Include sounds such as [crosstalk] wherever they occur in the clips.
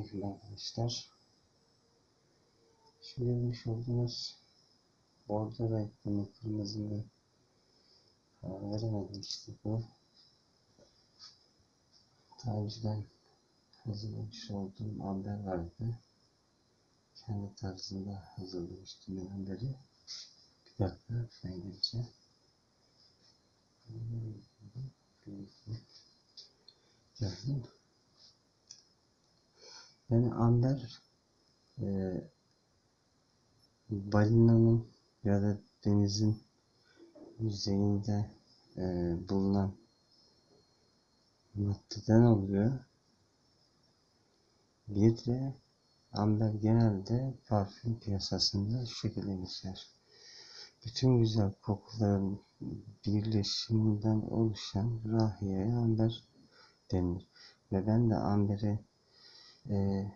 Selamünaleyküm arkadaşlar. Şu görmüş olduğunuz bordo renkli kırmızı mı karar veremedim işte bu. Daha önceden hazırlamış olduğum amber vardı. Kendi tarzında hazırlamıştım ben amberi. Bir dakika ben geleceğim. Geldim. Yani amber e, balinanın ya da denizin yüzeyinde e, bulunan maddeden oluyor. Bir de amber genelde parfüm piyasasında şu şekilde geçer. Bütün güzel kokuların birleşiminden oluşan rahiyeye amber denir. Ve ben de amberi e,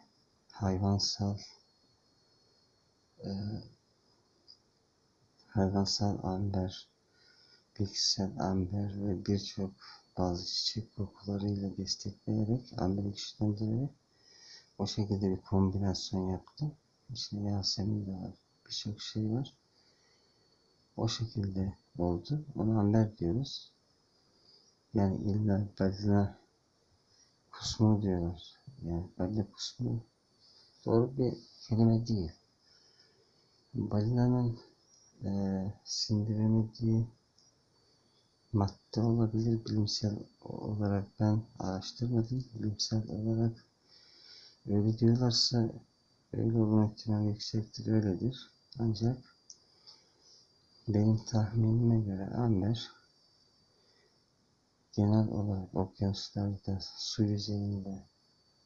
hayvansal e, hayvansal amber, bitkisel amber ve birçok bazı çiçek kokularıyla destekleyerek, amberi güçlendirerek o şekilde bir kombinasyon yaptım. İçinde Yasemin de var. Birçok şey var. O şekilde oldu. Ona amber diyoruz. Yani illa balina kusmu diyorlar. Yani balina kusmu doğru bir kelime değil. Balinanın e, sindiremediği madde olabilir. Bilimsel olarak ben araştırmadım. Bilimsel olarak öyle diyorlarsa öyle olma ihtimali yüksektir. Öyledir. Ancak benim tahminime göre amber genel olarak okyanuslarda su yüzeyinde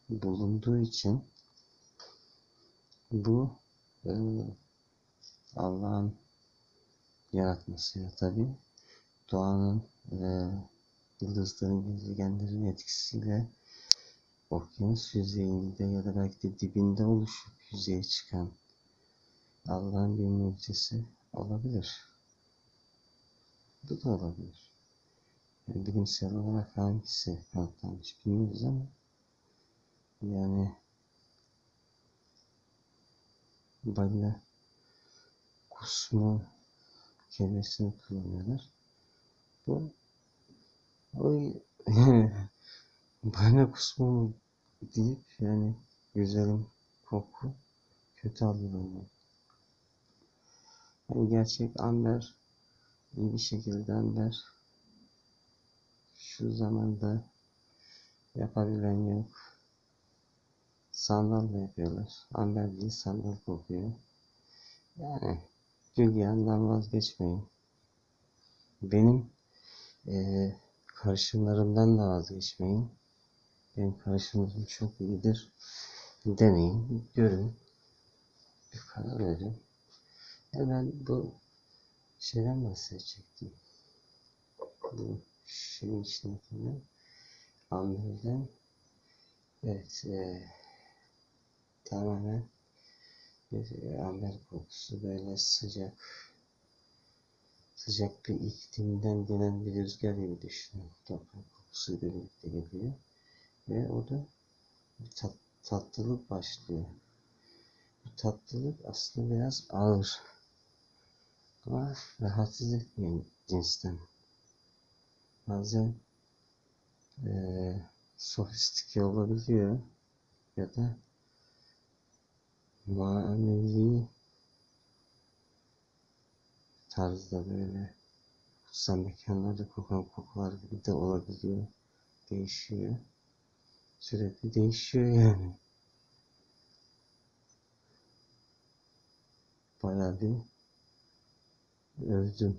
bulunduğu için bu e, Allah'ın yaratmasıyla tabi doğanın ve yıldızların gezegenlerin etkisiyle okyanus yüzeyinde ya da belki de dibinde oluşup yüzeye çıkan Allah'ın bir mucizesi olabilir. Bu da olabilir. Yani bilimsel olarak hangisi kanıtlanmış bilmiyoruz ama yani balina kusmu kelimesini kullanıyorlar. Bu o balina kusmu deyip yani güzelim koku kötü algılanıyor. Yani gerçek amber iyi bir şekilde amber şu zamanda yapabilen yok. Sandalla yapıyorlar. Amber değil sandal kokuyor. Yani Gülyan'dan vazgeçmeyin. Benim e, karışımlarımdan da vazgeçmeyin. Benim karışımlarım çok iyidir. Deneyin, görün. Bir karar verin. Ya ben bu şeyden bahsedecektim. Bu şeyin içindekinden. Amber'den. Evet. E, tamamen bir amber kokusu böyle sıcak sıcak bir iklimden gelen bir rüzgar gibi düşünün. Toprak kokusuyla birlikte geliyor. Ve o da bir tat, tatlılık başlıyor. Bu tatlılık aslında biraz ağır. Ama rahatsız etmeyen cinsten. Bazen e, sofistike olabiliyor ya da manevi tarzda böyle kutsal mekanlarda kokan kokular gibi de olabiliyor. Değişiyor. Sürekli değişiyor yani. Bayağı bir övdüm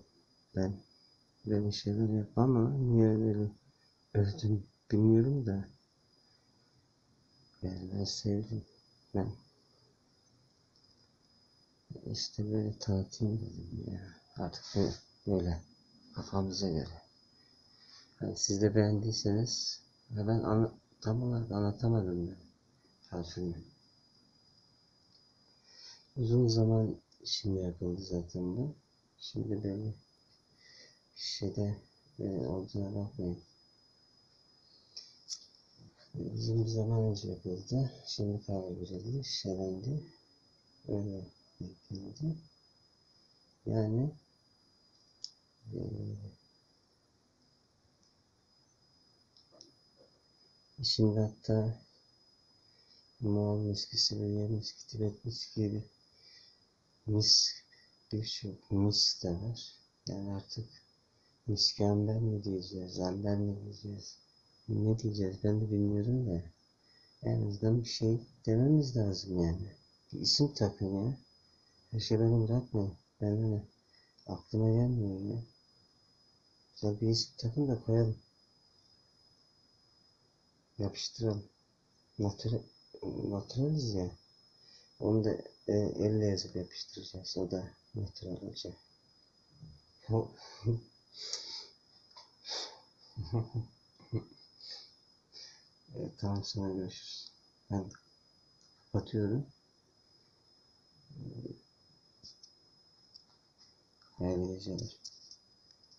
ben. Böyle şeyler yap ama niye böyle övdüm bilmiyorum da. Yani ben sevdim. Ben işte böyle tanıtayım dedim ya. Artık böyle kafamıza göre. Yani siz de beğendiyseniz ve ben ana, tam olarak anlatamadım ben parfümü. Uzun zaman şimdi yapıldı zaten bu. Şimdi böyle şeyde e, olduğuna bakmayın. Bizim bir zaman önce yapıldı. Şimdi kahve verildi, şişelendi. Öyle yapıldı. Yani eee şimdi hatta Moğol miskisi ve yer miski, Tibet miski gibi mis, birçok mis de var. Yani artık miski amber mi diyeceğiz, amber mi diyeceğiz, ne diyeceğiz ben de bilmiyorum da. En azından bir şey dememiz lazım yani. Bir isim takın ya. Şey beni bırakmayın. Ben de aklıma gelmiyor ya. Güzel bir isim takın da koyalım. Yapıştıralım. Natural, naturaliz ya. Onu da e, elle yazıp yapıştıracağız. O da natural olacak. [laughs] Evet, tamam sonra görüşürüz. Ben kapatıyorum. 没没没。没